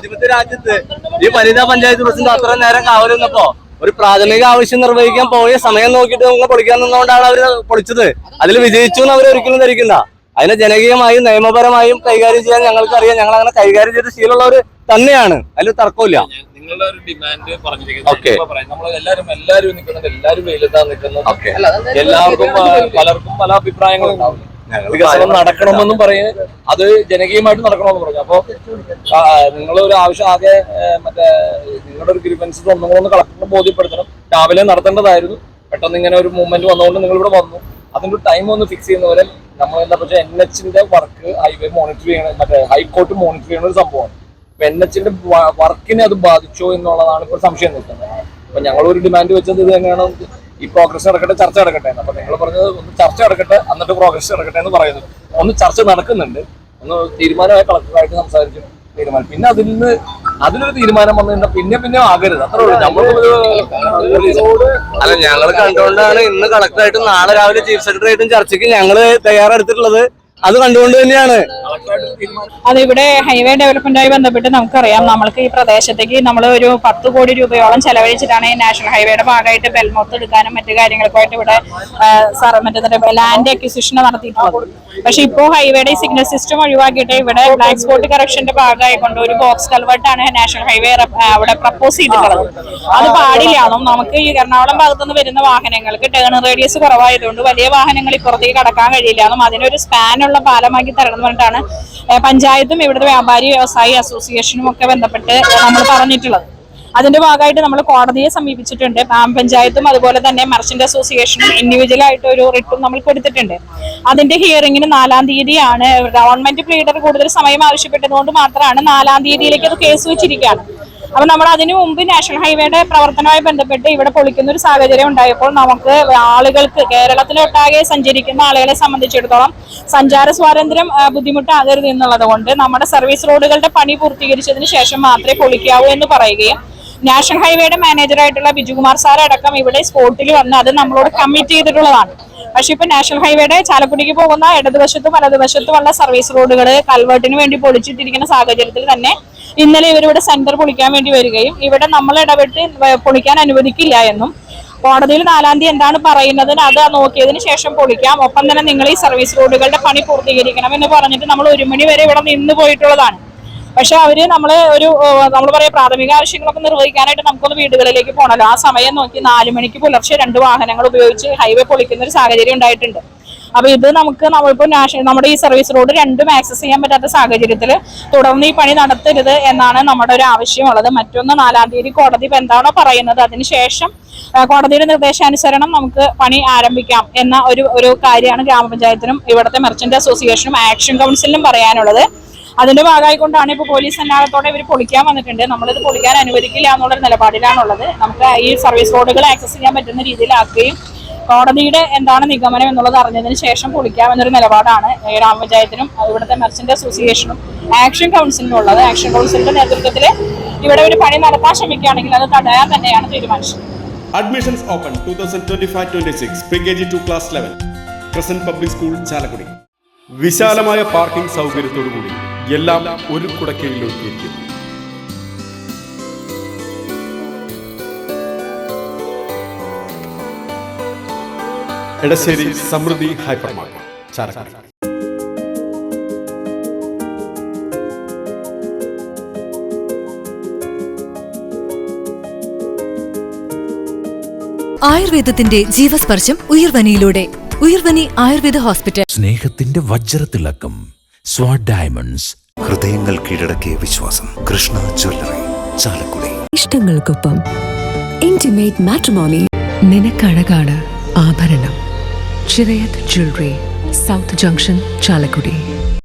ജനാധിപത്യ രാജ്യത്ത് ഈ വനിതാ പഞ്ചായത്ത് പ്രസിഡന്റ് അത്ര നേരം കാവൽ നിന്നപ്പോ ഒരു പ്രാഥമിക ആവശ്യം നിർവഹിക്കാൻ പോയ സമയം നോക്കിയിട്ട് നിങ്ങൾ പൊളിക്കാൻ നിന്നുകൊണ്ടാണ് അവർ പൊളിച്ചത്. അതിൽ വിജയിച്ചു എന്ന് അവർ ഒരിക്കലും ധരിക്കണ്ട. അതിനെ ജനകീയമായും നിയമപരമായും കൈകാര്യം ചെയ്യാൻ ഞങ്ങൾക്ക് അറിയാം ഞങ്ങൾ അങ്ങനെ കൈകാര്യം ചെയ്ത ശീലമുള്ളവർ തന്നെയാണ്. അതിൽ തർക്കമില്ല. നിങ്ങളുടെ ഒരു ഡിമാൻഡ് പറഞ്ഞിരിക്കുന്നത് എല്ലാരും നിൽക്കുന്നുണ്ട് എല്ലാരും വെയിലെത്താൻ നിൽക്കുന്നത്. എല്ലാവർക്കും പലർക്കും പല അഭിപ്രായങ്ങളും വികസനം നടക്കണമെന്നും പറയുന്നത് അത് ജനകീയമായിട്ട് നടക്കണമെന്ന് പറഞ്ഞു. അപ്പൊ നിങ്ങളൊരു ആവശ്യം ആകെ മറ്റേ നിങ്ങളുടെ ഒരു ഗ്രീവൻസ് ഒന്നുകൂടെ ഒന്ന് കളക്ടറിനെ ബോധ്യപ്പെടുത്തണം. രാവിലെ നടത്തേണ്ടതായിരുന്നു. പെട്ടെന്ന് ഇങ്ങനെ ഒരു മൂവ്മെന്റ് വന്നുകൊണ്ട് നിങ്ങൾ ഇവിടെ വന്നു അതിന്റെ ടൈം ഒന്ന് ഫിക്സ് ചെയ്യുന്ന പോലെ നമ്മൾ എന്താ പറയുക എൻ എച്ചിന്റെ വർക്ക് ഹൈവേ മോണിറ്റർ ചെയ്യണ മറ്റേ ഹൈക്കോർട്ട് മോണിറ്റർ ചെയ്യുന്ന ഒരു സംഭവമാണ്. അപ്പൊ എൻ എച്ചിന്റെ വർക്കിനെ അത് ബാധിച്ചോ എന്നുള്ളതാണ് ഇപ്പോൾ സംശയം നിൽക്കുന്നത്. അപ്പൊ ഞങ്ങൾ ഒരു ഡിമാൻഡ് വെച്ചത് ഇത് തന്നെയാണ്. ഈ പ്രോഗ്രസ് നടക്കട്ടെ ചർച്ച നടക്കട്ടെ. അപ്പൊ നിങ്ങൾ പറഞ്ഞത് ഒന്ന് ചർച്ച നടക്കട്ടെ എന്നിട്ട് പ്രോഗ്രസ് നടക്കട്ടെ എന്ന് പറയുന്നത് ഒന്ന് ചർച്ച നടക്കുന്നുണ്ട്. ഒന്ന് തീരുമാനമായി കളക്ടറായിട്ട് സംസാരിച്ചു തീരുമാനം. പിന്നെ അതിൽ നിന്ന് അതിലൊരു തീരുമാനം വന്നു പിന്നെ പിന്നെ ആകരുത്. അത്രേ ഉള്ളൂ. അല്ല ഞങ്ങൾ കണ്ടുകൊണ്ടാണ് ഇന്ന് കളക്ടറായിട്ടും നാളെ രാവിലെ ചീഫ് സെക്രട്ടറി ആയിട്ടും ചർച്ചയ്ക്ക് ഞങ്ങൾ തയ്യാറെടുത്തിട്ടുള്ളത്. അത് കണ്ടുകൊണ്ട് തന്നെയാണ്. അത് ഇവിടെ ഹൈവേ ഡെവലപ്മെന്റുമായി ബന്ധപ്പെട്ട് നമുക്കറിയാം. നമ്മൾക്ക് ഈ പ്രദേശത്തേക്ക് നമ്മൾ ഒരു പത്ത് കോടി രൂപയോളം ചെലവഴിച്ചിട്ടാണ് ഈ നാഷണൽ ഹൈവേയുടെ ഭാഗമായിട്ട് ബെൽമോത്ത് എടുക്കാനും മറ്റു കാര്യങ്ങൾക്കുമായിട്ട് ഇവിടെ മറ്റേ ലാൻഡ് അക്വിസിഷൻ നടത്തിയിട്ടുള്ളത്. പക്ഷെ ഇപ്പോ ഹൈവേയുടെ സിഗ്നൽ സിസ്റ്റം ഒഴിവാക്കിയിട്ട് ഇവിടെ ബ്ലാക്ക് സ്പോട്ട് കറക്ഷന്റെ ഭാഗമായിക്കൊണ്ട് ഒരു ബോക്സ് കൽവേർട്ടാണ് നാഷണൽ ഹൈവേ അവിടെ പ്രപ്പോസ് ചെയ്തിട്ടുള്ളത്. അത് പാടില്ലാന്നും നമുക്ക് ഈ എറണാകുളം ഭാഗത്തുനിന്ന് വരുന്ന വാഹനങ്ങൾക്ക് ടേൺ റേഡിയസ് കുറവായതുകൊണ്ട് വലിയ വാഹനങ്ങൾ ഇപ്പുറത്തേക്ക് കടക്കാൻ കഴിയില്ല. എന്നും അതിനൊരു സ്പാനുള്ള പാലമാക്കി തരണം എന്ന് പറഞ്ഞിട്ടാണ് പഞ്ചായത്തും ഇവിടുത്തെ വ്യാപാരി വ്യവസായി അസോസിയേഷനും ഒക്കെ ബന്ധപ്പെട്ട് നമ്മൾ പറഞ്ഞിട്ടുള്ളത്. അതിന്റെ ഭാഗമായിട്ട് നമ്മൾ കോടതിയെ സമീപിച്ചിട്ടുണ്ട്. പഞ്ചായത്തും അതുപോലെ തന്നെ മർച്ചന്റ് അസോസിയേഷനും ഇൻഡിവിജ്വൽ ആയിട്ട് ഒരു റിട്ടും നമ്മൾ കൊടുത്തിട്ടുണ്ട്. അതിന്റെ ഹിയറിംഗിന് നാലാം തീയതിയാണ് ഗവൺമെന്റ് പ്ലീഡർ കൂടുതൽ സമയം ആവശ്യപ്പെട്ടതുകൊണ്ട് മാത്രമാണ് നാലാം തീയതിയിലേക്ക് അത് കേസ് വെച്ചിരിക്കുകയാണ്. അപ്പൊ നമ്മൾ അതിനു മുമ്പ് നാഷണൽ ഹൈവേയുടെ പ്രവർത്തനവുമായി ബന്ധപ്പെട്ട് ഇവിടെ പൊളിക്കുന്ന ഒരു സാഹചര്യം ഉണ്ടായപ്പോൾ നമുക്ക് ആളുകൾക്ക് കേരളത്തിലൊട്ടാകെ സഞ്ചരിക്കുന്ന ആളുകളെ സംബന്ധിച്ചിടത്തോളം സഞ്ചാര സ്വാതന്ത്ര്യം ബുദ്ധിമുട്ടാകരുത് എന്നുള്ളത് കൊണ്ട് നമ്മുടെ സർവീസ് റോഡുകളുടെ പണി പൂർത്തീകരിച്ചതിന് ശേഷം മാത്രമേ പൊളിക്കാവൂ എന്ന് പറയുകയും നാഷണൽ ഹൈവേയുടെ മാനേജറായിട്ടുള്ള ബിജുകുമാർ സാർ അടക്കം ഇവിടെ സ്പോട്ടിൽ വന്ന് അത് നമ്മളോട് കമ്മിറ്റ് ചെയ്തിട്ടുള്ളതാണ്. പക്ഷെ ഇപ്പൊ നാഷണൽ ഹൈവേയുടെ ചാലക്കുടിക്ക് പോകുന്ന ഇടതുവശത്തും വലതുവശത്തുമുള്ള സർവീസ് റോഡുകൾ കൽവേർട്ടിന് വേണ്ടി പൊളിച്ചിട്ടിരിക്കുന്ന സാഹചര്യത്തിൽ തന്നെ ഇന്നലെ ഇവരിവിടെ സെന്റർ പൊളിക്കാൻ വേണ്ടി വരികയും ഇവിടെ നമ്മൾ ഇടപെട്ട് പൊളിക്കാൻ അനുവദിക്കില്ല എന്നും. കോടതിയിൽ നാലാം തീയതി എന്താണ് പറയുന്നത് അത് നോക്കിയതിന് ശേഷം പൊളിക്കാം. ഒപ്പം തന്നെ നിങ്ങൾ ഈ സർവീസ് റോഡുകളുടെ പണി പൂർത്തീകരിക്കണം എന്ന് പറഞ്ഞിട്ട് നമ്മൾ ഒരു മണി വരെ ഇവിടെ നിന്ന് പോയിട്ടുള്ളതാണ്. പക്ഷെ അവർ നമ്മൾ ഒരു നമ്മൾ പറയാം പ്രാഥമിക ആവശ്യങ്ങളൊക്കെ നിർവഹിക്കാനായിട്ട് നമുക്കൊന്ന് വീടുകളിലേക്ക് പോകണല്ലോ ആ സമയം നോക്കി നാലു മണിക്ക് പുലർച്ചെ രണ്ട് വാഹനങ്ങൾ ഉപയോഗിച്ച് ഹൈവേ പൊളിക്കുന്ന ഒരു സാഹചര്യം ഉണ്ടായിട്ടുണ്ട്. അപ്പൊ ഇത് നമുക്ക് നമ്മളിപ്പോ നാഷണൽ നമ്മുടെ ഈ സർവീസ് റോഡ് രണ്ടും ആക്സസ് ചെയ്യാൻ പറ്റാത്ത സാഹചര്യത്തിൽ തുടർന്ന് ഈ പണി നടത്തരുത് എന്നാണ് നമ്മുടെ ഒരു ആവശ്യമുള്ളത്. മറ്റൊന്ന് നാലാം തീയതി കോടതി ഇപ്പൊ എന്താണോ പറയുന്നത് അതിനുശേഷം കോടതിയുടെ നിർദ്ദേശാനുസരണം നമുക്ക് പണി ആരംഭിക്കാം എന്ന ഒരു ഒരു കാര്യമാണ് ഗ്രാമപഞ്ചായത്തിനും ഇവിടുത്തെ മെർച്ചന്റ് അസോസിയേഷനും ആക്ഷൻ കൗൺസിലിനും പറയാനുള്ളത്. അതിന്റെ ഭാഗമായിക്കൊണ്ടാണ് ഇപ്പൊ പോലീസ് സന്നാഹത്തോടെ ഇവർ പൊളിക്കാൻ വന്നിട്ടുണ്ട്. നമ്മളിത് പൊളിക്കാൻ അനുവദിക്കില്ല എന്നുള്ളൊരു നിലപാടിലാണുള്ളത്. നമുക്ക് ഈ സർവീസ് റോഡുകൾ ആക്സസ് ചെയ്യാൻ പറ്റുന്ന രീതിയിലാക്കുകയും കോടതിയുടെ എന്താണ് നിഗമനം എന്നുള്ളത് അറിഞ്ഞതിന് ശേഷം പൊളിക്കാമെന്നൊരു നിലപാടാണ് ഈ ഗ്രാമപഞ്ചായത്തിനും ഇവിടുത്തെ മെർച്ചന്റ് അസോസിയേഷനും ആക്ഷൻ കൗൺസിലിനും ഉള്ളത്. ആക്ഷൻ കൗൺസിലിന്റെ നേതൃത്വത്തിൽ ഇവിടെ ഒരു പണി നടത്താൻ ശ്രമിക്കുകയാണെങ്കിൽ അത് തടയാൻ തന്നെയാണ് തീരുമാനിച്ചത്. Admissions open 2025-26 pre-KG to class 11. Crescent public school Chalakudy വിശാലമായ പാർക്കിംഗ് സൗകര്യത്തോടുകൂടി എല്ലാം ഒരു കുടക്കീഴിൽ എടശ്ശേരി സമൃദ്ധി ഹൈപ്പർ മാർക്കറ്റ് ചാലക്കുടി. ആയുർവേദത്തിന്റെ ജീവസ്പർശം ഉയർവനിയിലൂടെ. ഉയർവനി ആയുർവേദ ഹോസ്പിറ്റൽ. സ്നേഹത്തിന്റെ വജ്രത്തിളക്കം സ്വാഡ് ഡയമണ്ട്സ്. ഹൃദയങ്ങൾ കീഴടക്കിയ വിശ്വാസം. കൃഷ്ണ ജ്വല്ലറി ചാലക്കുടി. ഇഷ്ടങ്ങൾക്കൊപ്പം ഇന്റിമേറ്റ് മാട്രിമോണി നിനക്കഴകാണ് ആഭരണം. Chirayath jewellery south junction Chalakudy.